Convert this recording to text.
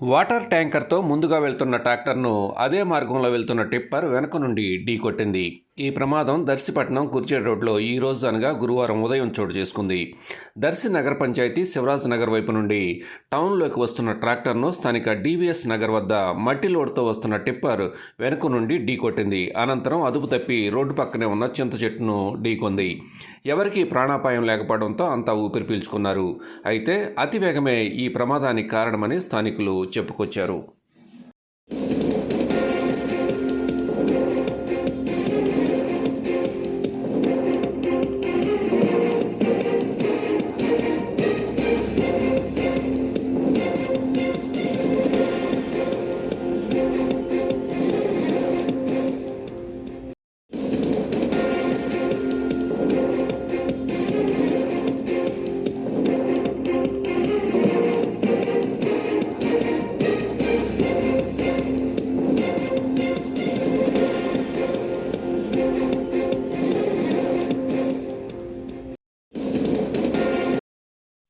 Water ట్యాంకర్తో ముందుగా వెళ్తున్న ట్రాక్టర్ను అదే మార్గంలో వెళ్తున్న టిప్పర్ వెనక నుండి ఢీకొట్టింది ఈ ప్రమాదం దర్శిపట్నం కుర్చేడ్ రోడ్లో ఈ రోజు అనగా గురువారం ఉదయం చోటు చేసుకుంది. దర్శి నగర పంచాయతీ శివరాజ్ నగర్ వైపు నుండి టౌన్లోకి వస్తున్న ట్రాక్టర్ను స్థానిక డివిఎస్ నగర్ వద్ద మట్టి లోడ్తో వస్తున్న టిప్పర్ వెనుక నుండి ఢీకొట్టింది అనంతరం అదుపు తప్పి రోడ్డు పక్కనే ఉన్న చింత చెట్టును ఢీకొంది ఎవరికీ ప్రాణాపాయం లేకపోవడంతో అంతా ఊపిరి పీల్చుకున్నారు. అయితే అతివేగమే ఈ ప్రమాదానికి కారణమని స్థానికులు చెప్పుకొచ్చారు.